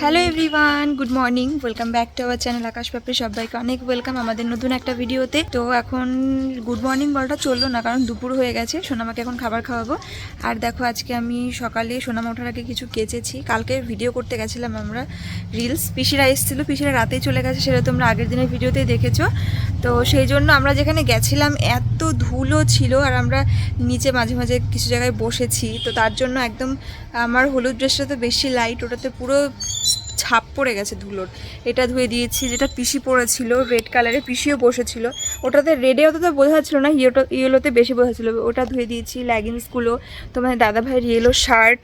Hello everyone good morning welcome back to our channel Akash ব্যাপারে সবাইকে অনেক welcome আমাদের নতুন একটা ভিডিওতে তো এখন গুড মর্নিং বলাটা চলল না, কারণ দুপুর হয়ে গেছে। সোনামাকে এখন খাবার খাওয়াবো। আর দেখো, আজকে আমি সকালে সোনামা ওঠার আগে কিছু কেচেছি। কালকে ভিডিও করতে গেছিলাম আমরা রিলস পিসিরা এসেছিল, পিসিরা রাতেই চলে গেছে, সেটা তোমরা আগের দিনের ভিডিওতেই দেখেছ। তো সেই জন্য আমরা যেখানে গেছিলাম, এত ধুলো ছিল, আর আমরা নিচে মাঝে মাঝে কিছু জায়গায় বসেছি। তো তার জন্য একদম আমার হলুদ ড্রেসটা তো বেশি লাইট ওটাতে পুরো ছাপ পড়ে গেছে ধুলোর। এটা ধুয়ে দিয়েছি, যেটা পিসি পড়েছিল রেড কালারে পিসিও বসেছিল। ওটাতে রেডে অতটা বোঝা যাচ্ছিল না ইয়েটো ইয়েলোতে বেশি বোঝা ছিল ওটা ধুয়ে দিয়েছি লেগিংসগুলো তোমার দাদা ভাইয়ের ইয়েলো শার্ট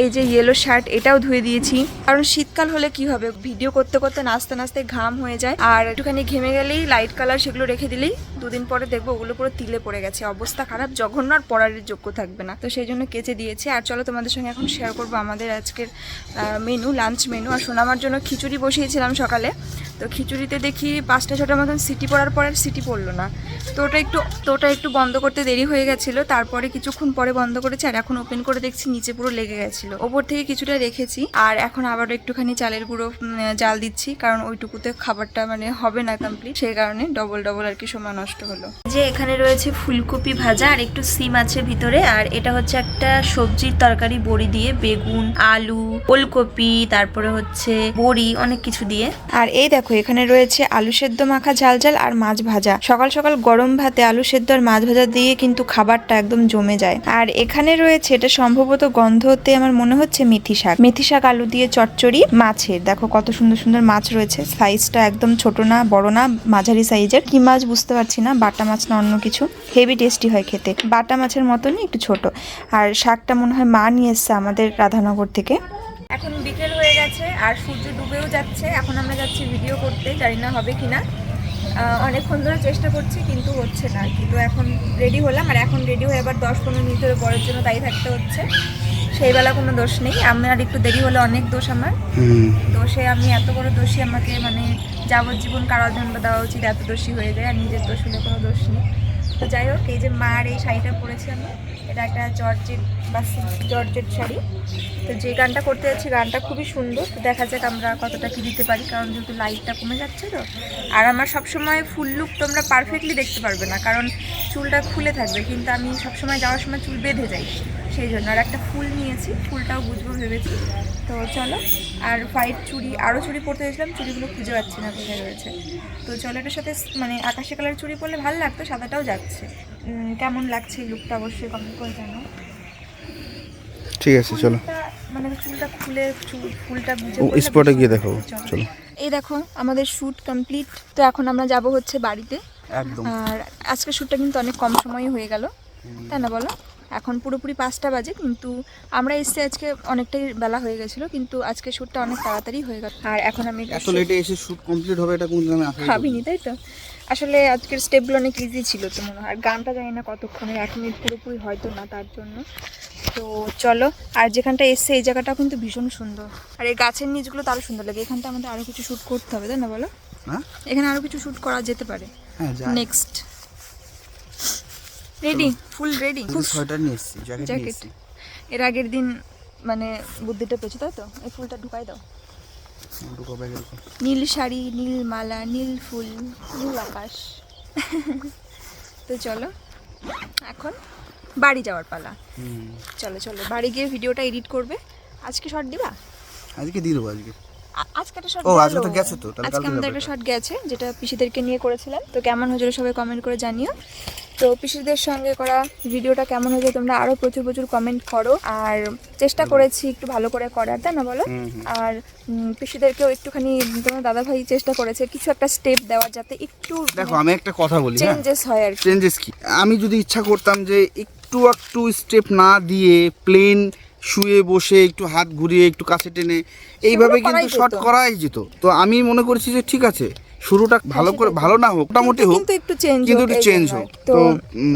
এই যে ইয়েলো শার্ট এটাও ধুয়ে দিয়েছি। কারণ শীতকাল হলে কি হবে? ভিডিও করতে করতে নাচতে নাচতে ঘাম হয়ে যায়। আর একটুখানি ঘেমে গেলেই লাইট কালার সেগুলো রেখে দিলেই দুদিন পরে দেখব ওগুলো পুরো তিলে পড়ে গেছে। অবস্থা খারাপ, জঘন্য আর পড়ার যোগ্য থাকবে না। তো সেই জন্য কেচে দিয়েছি। আর চলো তোমাদের সঙ্গে এখন শেয়ার করব আমাদের আজকের মেনু লাঞ্চ মেনু আর সোনামার জন্য খিচুড়ি বসিয়েছিলাম সকালে। তো খিচুড়িতে দেখি পাঁচটা ছটার মতন সিটি পড়ার পরে আর সিটি পড়ল না। তো ওটা একটু, তো ওটা একটু বন্ধ করতে দেরি হয়ে গেছিল। তারপরে কিছুক্ষণ পরে বন্ধ করেছি আর এখন ওপেন করে দেখছি নিচে পুরো লেগে গেছিল। ওপর থেকে কিছুটা রেখেছি আর এখন আবারও একটুখানি চালের গুঁড়ো জাল দিচ্ছি। কারণ ওইটুকুতে খাবারটা মানে হবে না কমপ্লিট সেই কারণে ডবল ডবল আর কি সময় নষ্ট হলো। যে এখানে রয়েছে ফুলকপি ভাজা আর একটু সিম আছে ভিতরে। আর এটা হচ্ছে একটা সবজির তরকারি, বড়ি দিয়ে বেগুন, আলু, ওলকপি, তারপরে হচ্ছে বড়ি, অনেক কিছু দিয়ে। আর এই দেখো, এখানে রয়েছে আলু সেদ্ধ মাখা ঝাল ঝাল আর মাছ ভাজা। সকাল সকাল গরম ভাতে আলু সেদ্ধ আর মাছ ভাজা দিয়ে কিন্তু খাবারটা একদম জমে যায়। আর এখানে রয়েছে, এটা সম্ভবত গন্ধতে আমার মনে হচ্ছে মেথি শাক। মেথি শাক, আলু দিয়ে চচ্চড়ি, মাছের। দেখো কত সুন্দর সুন্দর মাছ রয়েছে। সাইজটা একদম ছোট না, বড় না, মাঝারি সাইজের কি মাছ বুঝতে পারছি না, বাটা মাছ না অন্য কিছু হেভি টেস্টি হয় খেতে। বাটা মাছের মতনই একটু ছোট। আর শাকটা মনে হয় মা নিয়ে এসছে আমাদের রাধানগর থেকে। এখন বিকেল হয়ে গেছে আর সূর্য ডুবেও যাচ্ছে। এখন আমরা যাচ্ছি ভিডিও করতে জানি না হবে কিনা। আহ, অনেকক্ষণ ধরে চেষ্টা করছি কিন্তু হচ্ছে না। কিন্তু এখন রেডি হলাম আর এখন রেডি হয়ে আবার দশ পনেরো মিনিট ধরে বরের জন্য তাই থাকতে হচ্ছে। সেই বেলা কোনো দোষ নেই। আমার একটু দেরি হলে অনেক দোষ আমার। দোষে আমি এত বড় দোষী আমাকে মানে যাবজ্জীবন কারাদণ্ড দেওয়া উচিত এত দোষী হয়ে যায় আর নিজের দোষ হলে কোনো দোষ নেই। তো যাই হোক এই যে মার এই শাড়িটা পরেছি আমি এটা একটা জর্জেট বা জর্জেট শাড়ি। তো যে গানটা করতে যাচ্ছি, গানটা খুবই সুন্দর। তো দেখা যাক আমরা কতটা কি দিতে পারি, কারণ যেহেতু লাইটটা কমে যাচ্ছে তো। আর আমার সবসময় ফুল লুক তোমরা পারফেক্টলি দেখতে পারবে না, কারণ চুলটা খুলে থাকবে। কিন্তু আমি সবসময় যাওয়ার সময় চুল বেঁধে যাই, সেই জন্য। আর একটা ফুল নিয়েছি, ফুলটাও বুঝব ভেবেছি। তো চলো, আর হোয়াইট চুড়ি, আরও চুড়ি পরতে গেছিলাম, চুড়িগুলো খুঁজে পাচ্ছি না কোথায় রয়েছে। তো চলো এটার সাথে মানে আকাশি কালার চুড়ি পরলে ভালো লাগতো, সাদাটাও যাচ্ছে। কেমন লাগছে লুকটা অবশ্যই কমেন্ট করে জানো ঠিক আছে চলো। মানে চুলটা খুলে চুল ফুলটা বুঝে ও স্পটে গিয়ে দেখো চলো। এই দেখো আমাদের শ্যুট কমপ্লিট তো এখন আমরা যাব হচ্ছে বাড়িতে। একদম। আর আজকে শ্যুটটা কিন্তু অনেক কম সময়ই হয়ে গেল। তাই না বলো? এখন পুরোপুরি পাঁচটা বাজে কিন্তু আমরা এসে আজকে অনেকটাই বেলা হয়ে গেছিল কিন্তু আজকে শ্যুটটা অনেক তাড়াতাড়ি হয়ে গেল। আর এখন আমি আসলে এটা এসে শুট কমপ্লিট হবে এটা কোনদিন আমি ভাবিনি তাই তো? আসলে আজকের স্টেপগুলো অনেক ইজি ছিল তো মনে হয় আর গানটা জানি না কতক্ষণে এক মিনিট পুরোপুরি হয়তো না তার জন্য। তো চলো আর যেখানটা এসছে এই জায়গাটা কিন্তু ভীষণ সুন্দর। আর এই গাছের নিচগুলো তো আরও সুন্দর লাগে এখানটা আমাদের আরও কিছু শ্যুট করতে হবে তাই না বলো? হ্যাঁ? এখানে আরও কিছু শ্যুট করা যেতে পারে। হ্যাঁ next ready full ready sweater নিয়ে এসেছি জ্যাকেট এর আগের দিন মানে বুদ্ধিটা পেয়েছ তাই তো? এই ফুলটা ঢুকাই দাও। উপর। নীল শাড়ি নীল মালা নীল ফুল নীল আকাশ। তো চলো এখন বাড়ি যাওয়ার পালা। চলো চলো বাড়ি গিয়ে ভিডিওটা এডিট করবে। আজকে শর্ট দিবা? আজকে দিয়ে দেবো আজকে। আজকে একটা শর্ট ও, আজকে তো গেছে তো, তাহলে আজকে কালকে আমাদের একটা শর্ট গেছে যেটা পিসিদেরকে নিয়ে করেছিলাম। তো কেমন হয়েছিল সবাই কমেন্ট করে জানিও। তো পিসিদের সঙ্গে করা ভিডিওটা কেমন হয়েছে তোমরা আরও প্রচুর প্রচুর কমেন্ট করো। আর চেষ্টা করেছি একটু ভালো করে করার তাই না বলো। আর পিসিদেরকেও একটুখানি তোমার দাদাভাই চেষ্টা করেছে কিছু একটা স্টেপ দেওয়ার যাতে একটু দেখো আমি একটা কথা বলি হ্যাঁ? চেঞ্জেস হয় আর কি। চেঞ্জেস কি? আমি যদি ইচ্ছা করতাম যে একটু একটু স্টেপ না দিয়ে প্লেন শুয়ে বসে একটু হাত ঘুরিয়ে একটু কাছে টেনে এইভাবে কিন্তু শর্ট। করাই যেত তো আমি মনে করছি যে ঠিক আছে শুরুটা ভালো করে ভালো না হোক মোটামুটি হোক কিন্তু একটু চেঞ্জ কিন্তু একটু change হোক। তো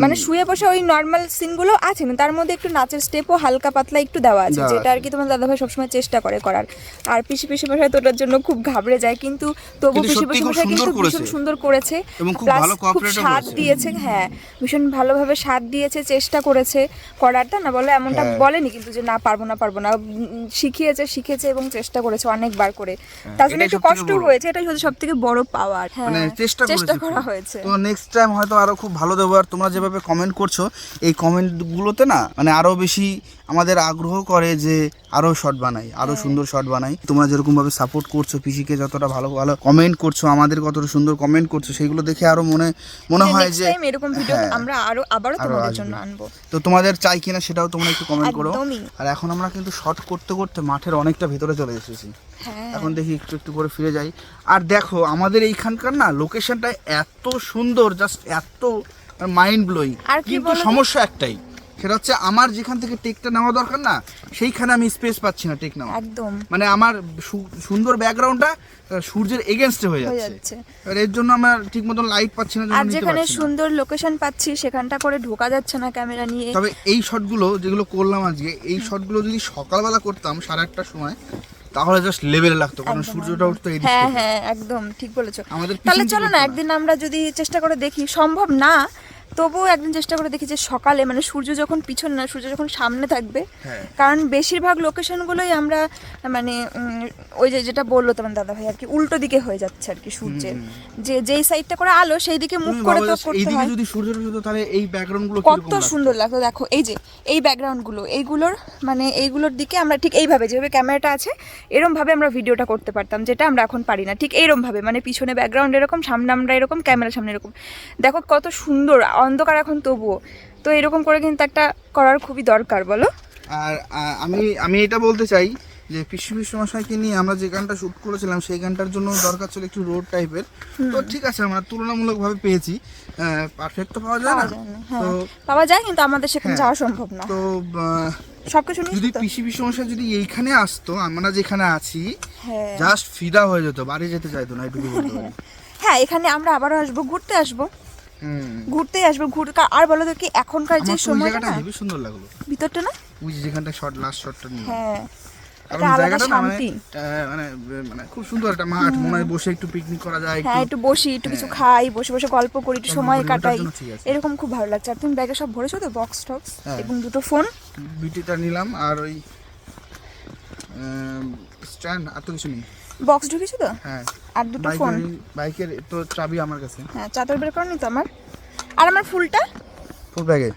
মানে শুয়ে বসে ওই নর্মাল সিনগুলো আছে না তার মধ্যে একটু নাচের স্টেপও হালকা পাতলা একটু দেওয়া আছে যেটা আর কি তোমার দাদাভাই সবসময় চেষ্টা করে করার। আর পিসি পিসি তো ওটার জন্য খুব ঘাবড়ে যায় কিন্তু তবু পিসি পিসি কিন্তু। ভীষণ সুন্দর করেছে। এবং খুব ভালো ও সাথ দিয়েছে হ্যাঁ ভীষণ ভালোভাবে সাথ দিয়েছে চেষ্টা করেছে করারটা না বলে এমনটা হ্যাঁ। বলেনি কিন্তু যে না পারব না পারব না শিখিয়েছে শিখেছে এবং চেষ্টা করেছে অনেকবার করে। তার জন্য একটু কষ্ট হয়েছে এটাই হচ্ছে সব থেকে বড় পাওয়ার। মানে চেষ্টা চেষ্টা করেছি করা হয়েছে। তো নেক্সট টাইম হয়তো আরও খুব ভালো দেবো। আর তোমরা যেভাবে কমেন্ট করছ এই কমেন্টগুলোতে না মানে আরও বেশি আমাদের আগ্রহ করে যে আরও শর্ট বানাই আরও হ্যাঁ। সুন্দর শর্ট বানাই। তোমরা যেরকম ভাবে সাপোর্ট করছ পিসিকে যতটা ভালো ভালো কমেন্ট করছ আমাদের কতটা সুন্দর কমেন্ট করছ সেগুলো দেখে আরও মনে মনে হয় যে এরকম ভিডিও হ্যাঁ, আমরা আরও আবারও তোমাদের জন্য আনব। তো তোমাদের চাই কিনা সেটাও তোমরা একটু কমেন্ট করো। আর এখন আমরা কিন্তু শর্ট করতে করতে মাঠের অনেকটা ভেতরে চলে এসেছি। হ্যাঁ। এখন দেখি একটু একটু করে ফিরে যাই। আর দেখো আমাদের এইখানকার না লোকেশনটা এত সুন্দর জাস্ট এত মাইন্ড ব্লোয়িং আর কিন্তু সমস্যা একটাই সেটা হচ্ছে আমার যেখান থেকে টেকটা নেওয়া দরকার না সেইখানে আমি স্পেস পাচ্ছি না টেক নেওয়া একদম। মানে আমার সুন্দর ব্যাকগ্রাউন্ডটা সূর্যের এগেনস্টে হয়ে যাচ্ছে। আর এর জন্য আমরা ঠিক মতন লাইট পাচ্ছি না আর যেখানে সুন্দর লোকেশন পাচ্ছি সেখানটা করে ঢোকা যাচ্ছে না ক্যামেরা নিয়ে। তবে এই শটগুলো যেগুলো করলাম আজকে এই শটগুলো যদি সকালবেলা করতাম সাড়ে আটটার সময় তাহলে জাস্ট লেভেলে লাগতো কারণ সূর্যটা উঠতো এই হ্যাঁ হ্যাঁ একদম ঠিক বলেছ। তাহলে চলো না একদিন আমরা যদি চেষ্টা করে দেখি সম্ভব না তবুও একদিন চেষ্টা করে দেখি যে সকালে মানে সূর্য যখন পিছন না সূর্য যখন সামনে থাকবে হ্যাঁ। কারণ বেশিরভাগ লোকেশনগুলোই আমরা মানে ওই যে যেটা বলল তোমার দাদা ভাই আর কি উল্টো দিকে হয়ে যাচ্ছে আর কি সূর্যের যে যেই সাইডটা করে আলো সেই দিকে মুখ করে তো করতে হয়। যদি সূর্য তাহলে এই কত সুন্দর লাগতো দেখো এই যে এই ব্যাকগ্রাউন্ডগুলো এইগুলোর মানে এইগুলোর দিকে আমরা ঠিক এইভাবে যেভাবে ক্যামেরাটা আছে এরম ভাবে আমরা ভিডিওটা করতে পারতাম যেটা আমরা এখন পারি না। ঠিক এইরম ভাবে মানে পিছনে ব্যাকগ্রাউন্ড এরকম সামনে আমরা এরকম ক্যামেরার সামনে এরকম। দেখো কত সুন্দর অন্ধকার এখন তবুও। তো এরকম করে কিন্তু একটা করার খুবই দরকার বলো। আর আমি আমি এটা বলতে চাই যে পিসু পিসু মশাইকে নিয়ে আমরা যে গানটা শুট করেছিলাম সেই গানটার জন্য দরকার ছিল একটু রোড টাইপের তো ঠিক আছে আমরা তুলনামূলকভাবে পেয়েছি। পারফেক্ট তো পাওয়া যায় না। হ্যাঁ। তো পাওয়া যায় কিন্তু আমাদের সেখানে হ্যাঁ। যাওয়া সম্ভব না। তো সবকিছু যদি? পিসি পিসু মশাই যদি এইখানে আসতো আমরা যেখানে আছি হ্যাঁ। জাস্ট ফিদা হয়ে যেত বাড়ি যেতে চাইতো না এটুকু হ্যাঁ এখানে আমরা আবারও আসব ঘুরতে আসব। ঘুরতে আসব ঘুর আর বলো তো কি এখনকার যে সময়টা না হেবি সুন্দর লাগল। ভিতরটা না? ওই যেখানটা শর্ট লাস্ট শর্টটা নিয়ে। হ্যাঁ। জায়গাটা মানে শান্তি। মানে মানে খুব সুন্দর একটা মাঠ মনে হয় বসে একটু পিকনিক করা যায় হ্যাঁ একটু বসি একটু কিছু খাই বসে বসে গল্প করি একটু সময় কাটাই। এরকম খুব ভালো লাগছে। আর তুমি ব্যাগে সব ভরেছো তো? বক্স টক্স হ্যাঁ। এবং দুটো ফোন বিটিটা নিলাম আর ওই স্ট্যান্ড আর তো কিছু নেই। বক্স ঢুকেছো তো? হ্যাঁ। আর দুটো ফোন। বাইকের তো চাবি আমার কাছে। হ্যাঁ চাদর বের করনি তো আমার। আর আমার ফুলটা? ফুল ব্যাগে।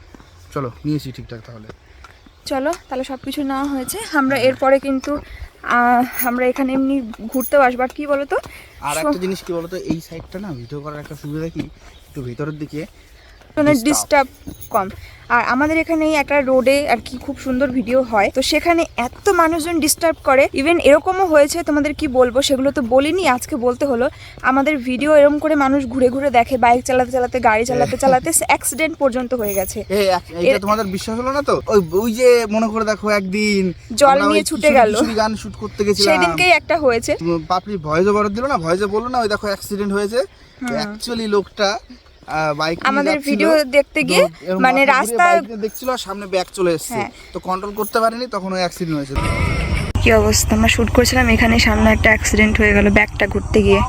চলো নিয়েছি ঠিকঠাক তাহলে। চলো তাহলে সব কিছু নেওয়া হয়েছে। আমরা এরপরে কিন্তু আমরা এখানে এমনি ঘুরতেও আসব। আর কি বলো তো আর একটা জিনিস কি বলতো? এই সাইডটা না ভিডিও করার একটা সুবিধা কি? একটু ভেতরের দিকে. ডিস্টার্ব কম। আর আমাদের এখানে একটা রোডে আর কি খুব সুন্দর ভিডিও হয়। তো সেখানে এত মানুষজন ডিস্টার্ব করে। ইভেন এরকমও হয়েছে তোমাদের কি বলব সেগুলো তো বলিনি আজকে বলতে হলো। আমাদের ভিডিও এরকম করে মানুষ ঘুরে ঘুরে দেখে বাইক চালাতে চালাতে গাড়ি চালাতে চালাতে অ্যাক্সিডেন্ট পর্যন্ত হয়ে গেছে। এটা তোমাদের বিশ্বাস হলো না তো? ওই ওই যে মনে করে দেখো একদিন জল নিয়ে ছুটে গেল। গান শুট করতে গেছিলাম। সেদিনকেই একটা হয়েছে। পাপড়ি ভয়েস ওভার দিল না ভয়েসে বলল না ওই দেখো অ্যাক্সিডেন্ট হয়েছে। অ্যাকচুয়ালি লোকটা বাইক আমাদের ভিডিও দেখতে গিয়ে মানে রাস্তায় দেখছিল আর সামনে ব্যাক চলে এসেছে। হ্যাঁ। তো কন্ট্রোল করতে পারেনি তখন ওই অ্যাক্সিডেন্ট হয়েছে। কি অবস্থা? আমরা শুট করেছিলাম এখানে সামনে একটা অ্যাক্সিডেন্ট হয়ে গেল ব্যাগটা ঘুরতে গিয়ে।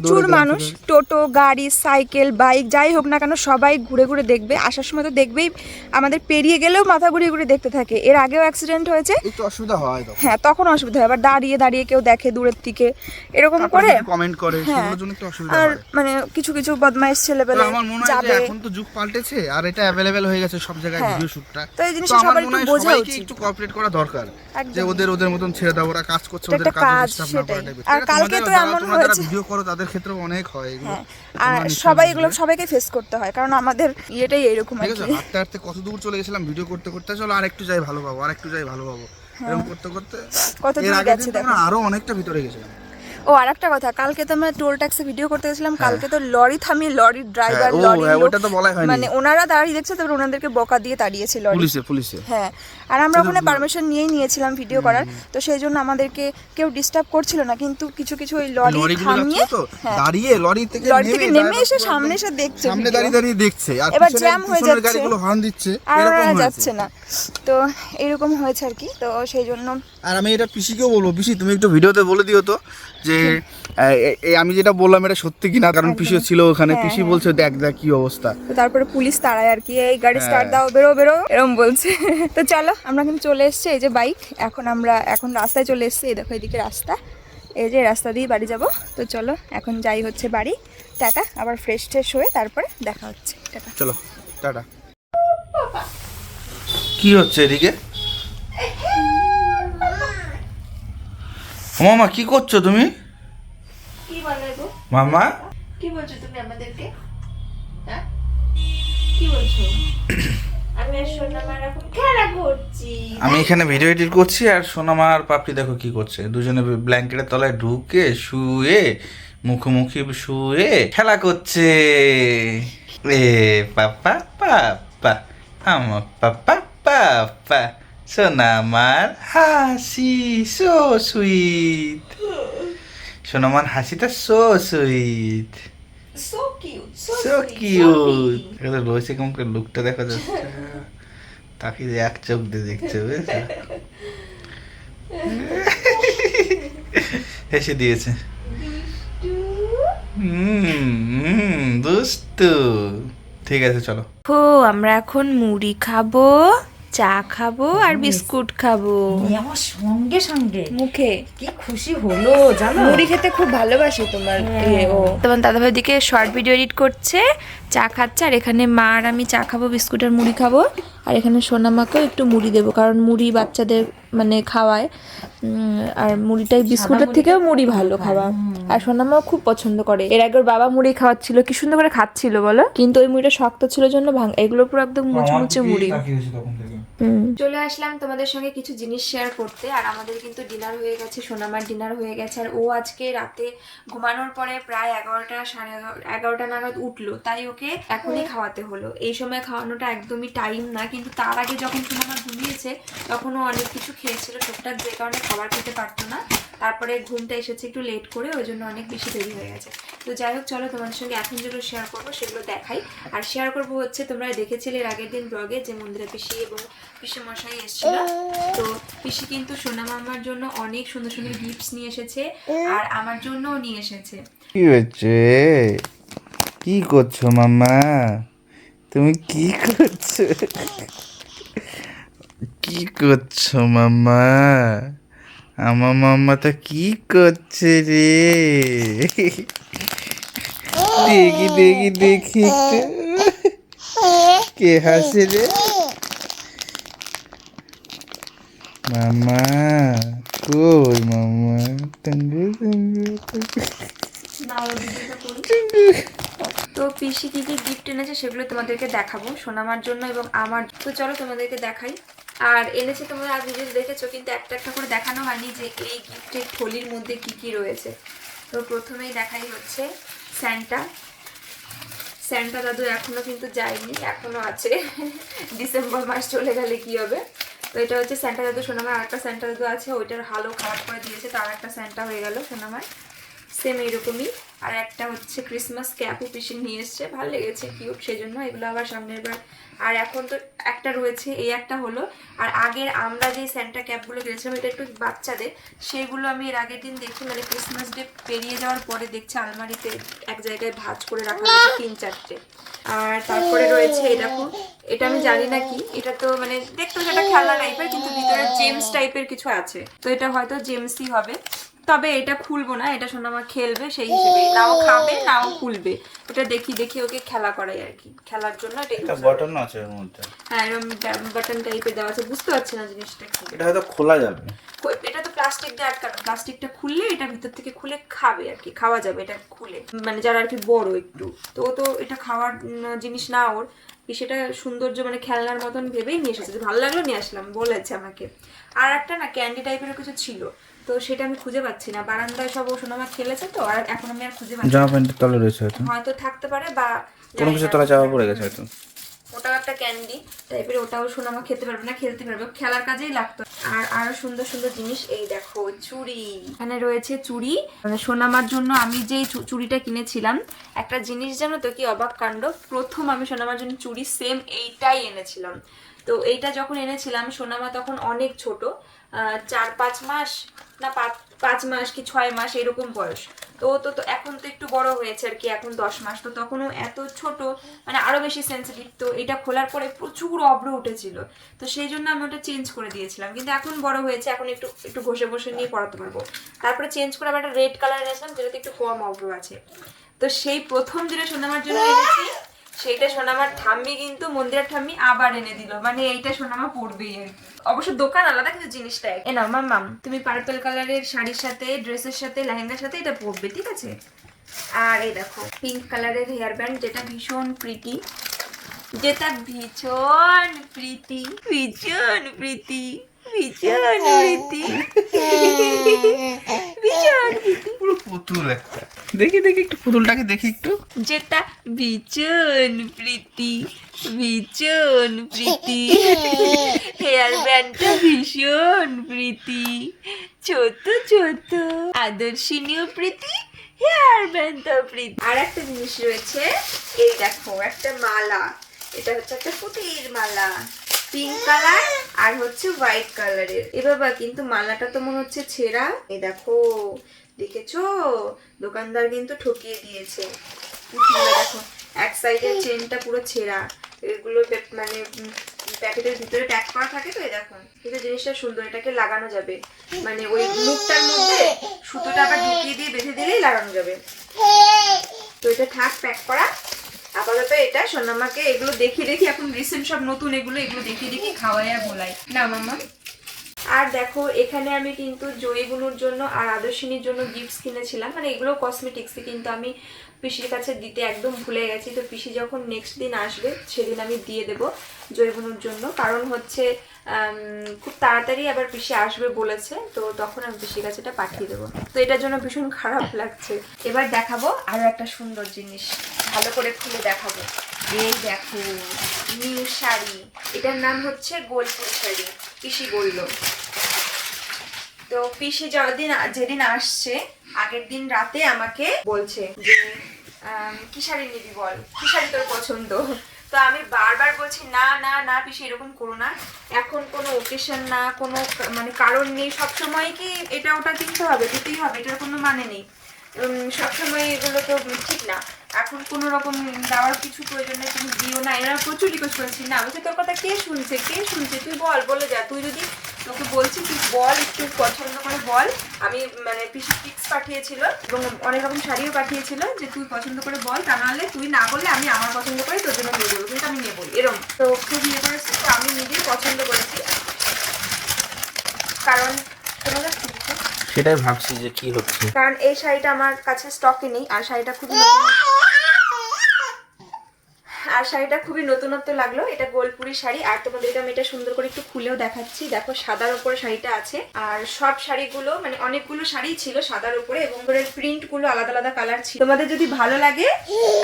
প্রচুর মানুষ টোটো গাড়ি সাইকেল বাইক যাই হোক না কেন সবাই ঘুরে ঘুরে দেখবে। আসার সময় তো দেখবেই আমাদের পেরিয়ে গেলেও মাথা ঘুরিয়ে ঘুরে দেখতে থাকে। এর আগেও অ্যাক্সিডেন্ট হয়েছে। একটু অসুবিধা হয় হ্যাঁ তখন অসুবিধা হয়। আবার দাঁড়িয়ে দাঁড়িয়ে কেউ দেখে দূরের থেকে এরকম করে। কমেন্ট করে হ্যাঁ। আর মানে কিছু কিছু বদমাইশ ছেলেবেলে আমার মনে হয় যে এখন তো যুগ পাল্টেছে আর এটা অ্যাভেলেবেল হয়ে গেছে সব জায়গায় হ্যাঁ। ভিডিও শুটটা তো এই জিনিসটা সবার একটু বোঝা উচিত। একটু কোঅপারেট করা দরকার যে ওদের ওদের মতন ছেড়ে দাও ওরা কাজ করছে ওদের কাজ সেটাই। আর কালকে তো এমন হয়েছে- ভিডিও করো তাদের ক্ষেত্রেও অনেক হয় এগুলো। হ্যাঁ আর সবাই এগুলো সবাইকে ফেস করতে হয় কারণ আমাদের ইয়েটাই এরকম ঠিক আছে হাঁটতে হাঁটতে কত দূর চলে গেছিলাম ভিডিও করতে করতে চলো আর একটু যাই ভালো পাবো আর একটু যাই ভালো পাবো এরকম করতে করতে কত দূর গেছে দেখো। আরও অনেকটা ভিতরে গেছিলাম। ও আর একটা কথা কালকে তো আমরা টোল ট্যাক্সে ভিডিও করতে গেছিলাম কালকে তো লরি থামিয়ে লরির ড্রাইভার হ্যাঁ, লরি হ্যাঁ, ওটা তো বলাই হয়নি। মানে ওনারা দাঁড়িয়ে দেখছে তারপর ওনাদেরকে বকা দিয়ে তাড়িয়েছে লরি। পুলিশে পুলিশে। হ্যাঁ আর আমরা ওখানে পারমিশন নিয়েই নিয়েছিলাম ভিডিও করার তো সেই জন্য আমাদেরকে কেউ ডিস্টার্ব করছিল না কিন্তু কিছু কিছু ওই লরি থামিয়ে তো হ্যাঁ দাঁড়িয়ে লরি থেকে লরি থেকে নেমে এসে সামনে এসে দেখছে সামনে দাঁড়িয়ে দাঁড়িয়ে দেখছে আর এবার জ্যাম হয়ে যাচ্ছে। গাড়িগুলো হর্ন দিচ্ছে আর যাচ্ছে না। তো এরকম হয়েছে আর কি তো সেই জন্য আর আমি এটা পিসিকেও বলব পিসি তুমি একটু ভিডিওতে বলে দিও তো যে এ- আমি যেটা বললাম এটা সত্যি কিনা কারণ পিসিও ছিল ওখানে হ্যাঁ, পিসি হ্যাঁ। বলছে দেখ দেখ কি অবস্থা। তারপরে পুলিশ তাড়ায় আর কি এই গাড়ি স্টার্ট হ্যাঁ। দাও বেরো বেরো। এরকম বলছে। তো চলো আমরা কিন্তু চলে এসেছি এই যে বাইক এখন আমরা এখন রাস্তায় চলে এসেছি এই দেখো এদিকে রাস্তা। এই যে রাস্তা দিয়ে বাড়ি যাব। তো চলো এখন যাই হচ্ছে বাড়ি। টাটা আবার ফ্রেশ ট্রেশ হয়ে তারপরে দেখা হচ্ছে। টাটা। চলো টাটা। কি হচ্ছে এদিকে? মামা কি করছ তুমি? কি মামা? কি বলছো তুমি আমাদেরকে? হ্যাঁ? কি বলছো? আমি আর সোনামার এখন খেলা করছি। আমি এখানে ভিডিও এডিট করছি আর সোনামা আর পাপড়ি দেখো কি করছে। দুজনে ব্ল্যাঙ্কেটের তলায় ঢুকে শুয়ে মুখোমুখি শুয়ে খেলা করছে। এ পাপা পাপা আমার পাপা পাপা। সোনামার হাসি সো সুইট সোনামার হাসিটা so sweet so cute so cute এখানে রয়েছে কেমন করে লুকটা দেখা যাচ্ছে। তাকে যে এক চোখ দিয়ে দেখছে বুঝেছ? হেসে দিয়েছে। ঠিক আছে চলো। হো আমরা এখন মুড়ি খাব। চা খাব আর বিস্কুট খাব। আমার সঙ্গে সঙ্গে। মুখে। কি খুশি হলো জানো? মুড়ি খেতে খুব ভালোবাসি তোমার ও তোমার দাদাভাই দিকে শর্ট ভিডিও এডিট করছে। চা খাচ্ছে আর এখানে মা আর আমি চা খাব বিস্কুট আর মুড়ি খাব। আর এখানে সোনামাকেও একটু মুড়ি দেবো কারণ মুড়ি বাচ্চাদের মানে খাওয়ায়। উম, আর মুড়িটাই বিস্কুটের থেকেও মুড়ি ভালো খাওয়া। আর সোনামাও খুব পছন্দ করে। এর আগে বাবা মুড়ি খাওয়াচ্ছিল কি সুন্দর করে খাচ্ছিল বলো? কিন্তু ওই মুড়িটা শক্ত ছিল জন্য ভাঙ এগুলো পুরো একদম মুচমুচে মুড়ি। চলে আসলাম তোমাদের সঙ্গে কিছু জিনিস শেয়ার করতে আর আমাদের কিন্তু ডিনার হয়ে গেছে সোনামার ডিনার হয়ে গেছে আর ও আজকে রাতে ঘুমানোর পরে প্রায় এগারোটা সাড়ে এগারো- এগারোটা নাগাদ উঠল তাই ওকে এখনই খাওয়াতে হলো। এই সময় খাওয়ানোটা একদমই টাইম না কিন্তু তার আগে যখন সোনামা ঘুমিয়েছে তখন ও অনেক কিছু খেয়েছিল টুকটাক যে কারণে খাবার খেতে পারতো না। তারপরে ঘুমটা এসেছে একটু লেট করে ওই জন্য অনেক বেশি দেরি হয়ে গেছে। তো যাই হোক চলো তোমাদের সঙ্গে এখন যেগুলো শেয়ার করব সেগুলো দেখাই। আর শেয়ার করব হচ্ছে তোমরা দেখেছিলে এর আগের দিন ব্লগে যে মন্দিরা পিসি এবং মশাই এসেছিল। তো পিসি কিন্তু সোনা মামার জন্য অনেক সুন্দর সুন্দর গিফটস নিয়ে এসেছে আর আমার জন্যও নিয়ে এসেছে। কি হয়েছে? কি করছ মামা? তুমি কি করছ? কি করছ মামা? আমার মামাটা কি করছে রে? দেখি দেখি দেখি কে হাসে রে? মামা কই মামা তঙ্গু তঙ্গু তো পিসি কি কি গিফট এনেছে সেগুলো তোমাদেরকে দেখাবো সোনামার জন্য এবং আমার তো চলো তোমাদেরকে দেখাই। আর এনেছে তোমরা আর ভিডিও দেখেছ কিন্তু একটা একটা করে দেখানো হয়নি যে এই গিফটের থলির মধ্যে কি কি রয়েছে। তো প্রথমেই দেখাই হচ্ছে স্যান্টা স্যান্টা দাদু এখনও কিন্তু যায়নি এখনও আছে। ডিসেম্বর মাস চলে গেলে কি হবে? তো এটা হচ্ছে স্যান্টা দাদু সোনামায় আর একটা স্যান্টা দাদু আছে, ওইটার হালো খারাপ করে দিয়েছে, তার একটা স্যান্টা হয়ে গেল সোনামার। সেম এইরকমই। আর একটা হচ্ছে ক্রিসমাস ক্যাপও পিসি নিয়ে এসছে। ভালো লেগেছে কিউট সেই জন্য এগুলো আবার সামনের বার। আর এখন তো একটা রয়েছে, এই একটা হলো। আর আগের আমরা যে স্যান্টা ক্যাপগুলো কিনেছিলাম, এটা একটু বাচ্চাদের, সেগুলো আমি এর আগের দিন দেখি মানে ক্রিসমাস ডে পেরিয়ে যাওয়ার পরে দেখছি আলমারিতে এক জায়গায় ভাজ করে রাখা হয়েছে তিন চারটে। আর তারপরে রয়েছে এরকম এটা আমি জানি না কি, এটা তো মানে দেখতে সেটা খেলনা টাইপের কিন্তু ভিতরে জেমস টাইপের কিছু আছে। তো এটা হয়তো জেমসই হবে। তবে এটা খুলবো না এটা সোনামা খেলবে সেই হিসেবে নাও খাবে নাও খুলবে। ওটা দেখি দেখি ওকে খেলা করাই আর কি। খেলার জন্য এটা হবে। আছে এর মধ্যে। হ্যাঁ এরকম বাটন টাইপের দেওয়া আছে বুঝতে পারছি না জিনিসটা কি। এটা হয়তো খোলা যাবে। এটা তো প্লাস্টিক দিয়ে আটকানো। প্লাস্টিকটা খুললে এটা ভিতর থেকে খুলে খাবে আর কি খাওয়া যাবে এটা খুলে। মানে যারা আর কি বড় একটু। তো ও তো এটা খাওয়ার জিনিস না ওর। সেটা সৌন্দর্য মানে খেলনার মতন ভেবেই নিয়ে এসেছে। ভালো লাগল নিয়ে আসলাম বলেছে আমাকে। আর একটা না ক্যান্ডি টাইপের কিছু ছিল। তো সেটা আমি খুঁজে পাচ্ছি না। বারান্দায় সব সোনামা খেলেছে তো আর এখন আমি আর খুঁজে পাচ্ছি জামা প্যান্টের তলে রয়েছে হয়তো। হয়তো থাকতে পারে বা কোনো কিছু তলা চাপা পড়ে গেছে হয়তো। ওটাও একটা ক্যান্ডি টাইপের ওটাও সোনামা খেতে পারবে না খেলতে পারবে। খেলার কাজেই লাগতো। আর আরও সুন্দর সুন্দর জিনিস এই দেখো চুড়ি। এখানে রয়েছে চুড়ি। মানে সোনামার জন্য আমি যেই চু- চুড়িটা কিনেছিলাম একটা জিনিস জানো তো কি অবাক কাণ্ড? প্রথম আমি সোনামার জন্য চুড়ি সেম এইটাই এনেছিলাম। তো এইটা যখন এনেছিলাম, সোনামা তখন অনেক ছোট চার পাঁচ মাস না পাঁচ মাস কি ছয় মাস এরকম বয়স। তো তো তো এখন তো একটু বড় হয়েছে আর কি, এখন দশ মাস। তো তখনও এত ছোট মানে আরও বেশি সেন্সিটিভ তো এটা খোলার পরে প্রচুর অব্র উঠেছিল। তো সেই জন্য আমি ওটা চেঞ্জ করে দিয়েছিলাম। কিন্তু এখন বড় হয়েছে, এখন একটু একটু ঘষে বসে নিয়ে পড়াতে পারব। তারপরে চেঞ্জ করে আবার একটা রেড কালার এনেছিলাম, যেটাতে একটু কম অব্র আছে। তো সেই প্রথম যেটা সোনামার জন্য এনেছি সেইটা সোনামার ঠাম্মি কিন্তু মন্দিরের ঠাম্মি আবার এনে দিল। মানে এইটা সোনামা পড়বেই আর অবশ্য দোকান আলাদা কিন্তু জিনিসটা এক। এ নাও মাম তুমি পার্পল কালারের শাড়ির সাথে ড্রেসের সাথে লেহেঙ্গার সাথে এটা পরবে ঠিক আছে? আর এই দেখো পিঙ্ক কালারের হেয়ার ব্যান্ড যেটা ভীষণ প্রীতি যেটা ভীষণ প্রীতি ভীষণ প্রীতি ভীষণ প্রীতি ভীষণ প্রীতি পুরো পুতুল একটা। দেখি দেখি একটু, পুতুলটাকে দেখি একটু। যেটা ভীষণ প্রীতি ভীষণ প্রীতি। হেয়ার ব্যান্ডটা ভীষণ প্রীতি। ছোট ছোট। আদর্শনীয় প্রীতি হেয়ার ব্যান্ডটা প্রীতি। আর একটা জিনিস রয়েছে, এই দেখো, একটা মালা। এটা হচ্ছে একটা পুতির মালা। পিঙ্ক কালার আর হচ্ছে হোয়াইট কালারের এ বাবা, কিন্তু মালাটা তো মনে হচ্ছে ছেঁড়া। এ দেখো, দেখেছ? দোকানদার কিন্তু ঠকিয়ে দিয়েছে। দেখো, এক সাইডের চেনটা পুরো ছেঁড়া। এগুলো মানে প্যাকেটের ভিতরে প্যাক করা থাকে তো দেখো। কিন্তু জিনিসটা সুন্দর, এটাকে লাগানো যাবে। মানে ওই মুখটার মধ্যে সুতোটা আবার ঢুকিয়ে দিয়ে বেঁধে দিলেই লাগানো যাবে। তো এটা থাক প্যাক করা। আপাতত এটা সোনামাকে এগুলো দেখি দেখি, এখন রিসেন্ট সব নতুন এগুলো এগুলো দেখি দেখি খাওয়াই আর বলাই। না, মামা? আর দেখো, এখানে আমি কিন্তু জয়ীগুলোর জন্য আর আদর্শিনীর জন্য গিফটস কিনেছিলাম। মানে এগুলো কসমেটিক্সই কিন্তু আমি পিসির কাছে দিতে একদম ভুলে গেছি। তো পিসি যখন নেক্সট দিন আসবে, সেদিন আমি দিয়ে দেবো জয়গুলোর জন্য। কারণ হচ্ছে খুব তাড়াতাড়ি আবার পিসি আসবে বলেছে, তো তখন আমি পিসির কাছে এটা পাঠিয়ে দেবো। তো এটার জন্য ভীষণ খারাপ লাগছে। এবার দেখাবো আরও একটা সুন্দর জিনিস। ভালো করে খুলে দেখাবো। এই দেখো নিউ শাড়ি। এটার নাম হচ্ছে গোলপুর শাড়ি। পিসি বলল। তো পিসি যেদিন যেদিন আসছে, আগের দিন রাতে আমাকে বলছে যে কি শাড়ি নিবি বল। কিশারি তোর পছন্দ। তো আমি বারবার বলছি, না না না, পিসি, এরকম করো না। এখন কোনো ওকেশন না, কোনো মানে কারণ নেই। সবসময় কি এটা ওটা কিনতে হবে, দিতেই হবে, এটার কোনো মানে নেই। সবসময় এগুলো তো ঠিক না। এখন কোনো রকম দেওয়ার কিছু প্রয়োজন নেই, তুমি দিও না। এরা প্রচুর রিকোয়েস্ট করেছি, না, বলছে, তোর কথা কে শুনছে? কে শুনছে? তুই বল, বলে যা। তুই যদি তোকে বলছি, তুই বল, একটু পছন্দ করে বল। আমি মানে পিসি পিক্স পাঠিয়েছিল এবং অনেক রকম শাড়িও পাঠিয়েছিল যে, তুই পছন্দ করে বল, তা নাহলে তুই না বললে আমি আমার পছন্দ করে তোর জন্য নিয়ে দেবো কিন্তু আমি নেবই এরকম তো খুব ইয়ে করেছি তো আমি নিজেই পছন্দ করেছি। কারণ তোমাদের? সেটাই ভাবছি যে কি হচ্ছে। কারণ এই শাড়িটা আমার কাছে স্টকে নেই, আর শাড়িটা খুবই আর শাড়িটা খুবই নতুনত্ব লাগল। এটা গোলপুরি শাড়ি। আর তোমাদেরকে আমি এটা সুন্দর করে একটু খুলেও দেখাচ্ছি। দেখো, সাদার উপরে শাড়িটা আছে। আর সব শাড়িগুলো মানে অনেকগুলো শাড়ি ছিল সাদার উপরে এবং প্রিন্টগুলো আলাদা আলাদা কালার ছিল। তোমাদের যদি ভালো লাগে,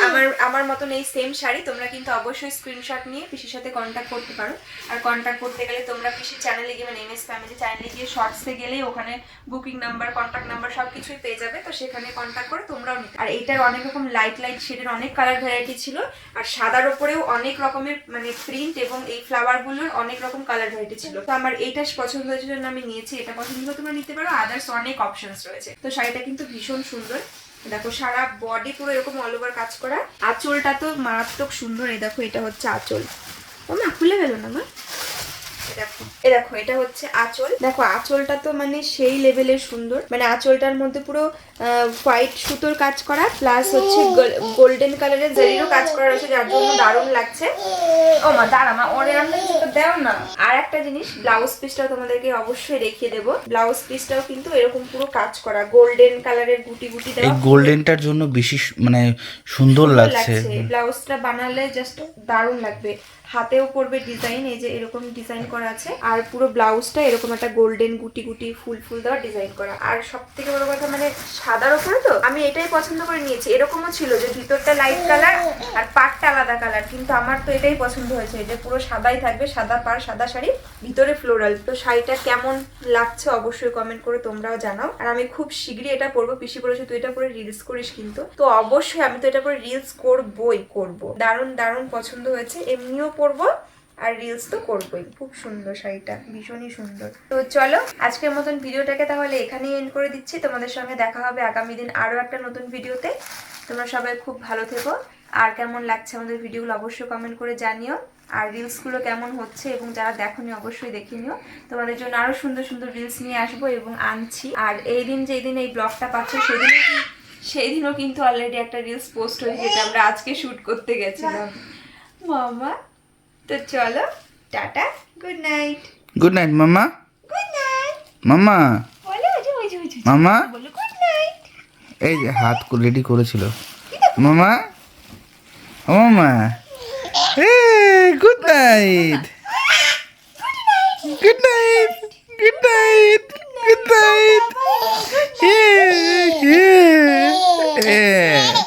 আমার আমার মতন এই সেম শাড়ি, তোমরা কিন্তু অবশ্যই স্ক্রিনশট নিয়ে পিসির সাথে কন্ট্যাক্ট করতে পারো। আর কন্ট্যাক্ট করতে গেলে তোমরা পিসির চ্যানেলে গিয়ে মানে এমএস ফ্যামিলি চ্যানেলে গিয়ে শর্টসে গেলেই ওখানে বুকিং নাম্বার কন্ট্যাক্ট নাম্বার সব কিছুই পেয়ে যাবে। তো সেখানে কন্ট্যাক্ট করে তোমরাও নিতে আর এইটার অনেক রকম লাইট লাইট শেডের অনেক কালার ভ্যারাইটি ছিল। আর সাদার উপরেও অনেক রকমের মানে প্রিন্ট এবং এই ফ্লাওয়ারগুলোর অনেক রকম কালার ভ্যারাইটি ছিল। তো আমার এটা পছন্দ হয়েছে জন্য আমি নিয়েছি, এটা পছন্দ হলে তোমরা নিতে পারো আদার্স অনেক অপশনস রয়েছে। তো শাড়িটা কিন্তু ভীষণ সুন্দর। দেখো সারা বডি পুরো এরকম অল ওভার কাজ করা। আঁচলটা তো মারাত্মক সুন্দর, এই দেখো এটা হচ্ছে আঁচল। ও না খুলে গেল না মা? দেখো এ দেখো এটা হচ্ছে আঁচল। দেখো আঁচলটা তো মানে সেই লেভেলের সুন্দর। মানে আঁচলটার মধ্যে পুরো হোয়াইট সুতোর কাজ করা প্লাস হচ্ছে গোল্ডেন কালারের জারিরও কাজ করা রয়েছে যার জন্য দারুণ লাগছে। ও মা দাঁড়া মা দাও না। আর একটা জিনিস ব্লাউজ পিসটাও তোমাদেরকে অবশ্যই দেখিয়ে দেবো। ব্লাউজ পিসটাও কিন্তু এরকম পুরো কাজ করা গোল্ডেন কালারের গুটি গুটি এই দেওয়া গোল্ডেনটার জন্য বেশি মানে সুন্দর লাগছে। ব্লাউজটা বানালে জাস্ট দারুণ লাগবে। হাতেও পড়বে ডিজাইন এই যে এরকম ডিজাইন করা আছে। আর পুরো ব্লাউজটা এরকম একটা গোল্ডেন গুটি গুটি ফুল ফুল দেওয়া ডিজাইন করা। আর সব থেকে বড় কথা মানে সাদার ওপরে তো আমি এটাই পছন্দ করে নিয়েছি। এরকমও ছিল যে ভিতরটা লাইট কালার আর পাটটা আলাদা কালার কিন্তু আমার তো এটাই পছন্দ হয়েছে। যে পুরো সাদাই থাকবে, সাদা পাড়, সাদা শাড়ি। ভিতরে ফ্লোরাল তো শাড়িটা কেমন লাগছে অবশ্যই কমেন্ট করে তোমরাও জানাও। আর আমি খুব শীঘ্রই এটা পরবো। পিসি বলেছে, তুই এটা পরে রিলস করিস কিন্তু। তো অবশ্যই আমি তো এটা পরে রিলস করবই, করব। দারুণ দারুণ পছন্দ হয়েছে। এমনিও পরবো আর রিলস তো করবোই। খুব সুন্দর শাড়িটা, ভীষণই সুন্দর। তো চলো, আজকের মতন ভিডিওটাকে তাহলে এখানেই এন্ড করে দিচ্ছি। তোমাদের সঙ্গে দেখা হবে আগামী দিন আরও একটা নতুন ভিডিওতে। তোমরা সবাই খুব ভালো থেকো। আর কেমন লাগছে আমাদের ভিডিওগুলো অবশ্যই কমেন্ট করে জানিও। আর রিলসগুলো কেমন হচ্ছে এবং যারা দেখোনি অবশ্যই দেখে নিও। তোমাদের জন্য আরও সুন্দর সুন্দর রিলস নিয়ে আসব এবং আনছি। আর এই দিন যেই দিন এই ব্লগটা পাচ্ছ সেদিনও কি সেই দিনও কিন্তু অলরেডি একটা রিলস পোস্ট হয়ে যেটা আমরা আজকে শ্যুট করতে গেছিলাম। মামা তো চলো tata good night good night মামা। গুড নাইট মামা। মামা। এই যে হাত রেডি করেছিল। মামা। ও মামা। Hey, good night. Good night. Good night. Good night. Yeah. Yeah. yeah.